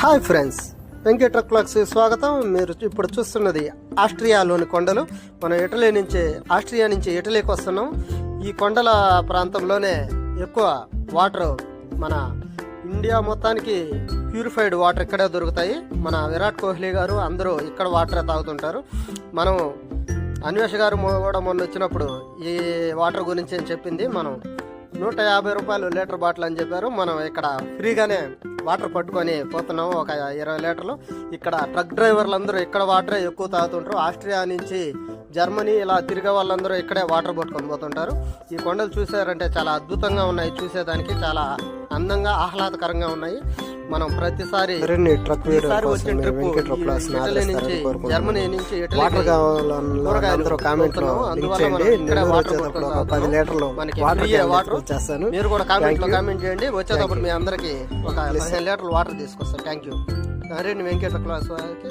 Hi friends Venkata clocks స్వాగతం. మీరు ఇప్పుడు చూస్తున్నది ఆస్ట్రియాలోని కొండలు. మనం ఇటలీ నుంచి ఆస్ట్రియా నుంచి ఇటలీకి వస్తున్నాం. ఈ కొండల ప్రాంతంలోనే ఎక్కువ వాటర్ మన ఇండియా మొత్తానికి ప్యూరిఫైడ్ వాటర్ ఇక్కడే దొరుకుతాయి. మన విరాట్ కోహ్లీ గారు అందరూ ఇక్కడ వాటర్ తాగుతుంటారు. మనం అన్వేష్ గారు కూడా మొన్న వచ్చినప్పుడు ఈ వాటర్ గురించి అని చెప్పింది? మనం నూట యాభై రూపాయలు లీటర్ బాటిల్ అని చెప్పారు. మనం ఇక్కడ ఫ్రీగానే వాటర్ పట్టుకొని పోతున్నాము. ఒక ఇరవై లీటర్లు. ఇక్కడ ట్రక్ డ్రైవర్లు అందరూ ఇక్కడ వాటరే ఎక్కువ తాగుతుంటారు. ఆస్ట్రియా నుంచి జర్మనీ ఇలా తిరిగే వాళ్ళందరూ ఇక్కడే వాటర్ పట్టుకొని పోతుంటారు. ఈ కొండలు చూసారంటే చాలా అద్భుతంగా ఉన్నాయి. చూసేదానికి చాలా అందంగా ఆహ్లాదకరంగా ఉన్నాయి. మనం ప్రతిసారి ట్రక్ జర్మనీ నుంచి వాటర్ కామెంట్లో లింక్ చేయండి. నేను వచ్చేటప్పుడు ఒక పది లీటర్లు మనకి వాటర్ మీరు కూడా కామెంట్లో కామెంట్ చేయండి. వచ్చేటప్పుడు మీ అందరికి ఒక పదిహేను లీటర్లు వాటర్ తీసుకొస్తాను. థ్యాంక్ యూ వెంకట క్లాస్ వారికి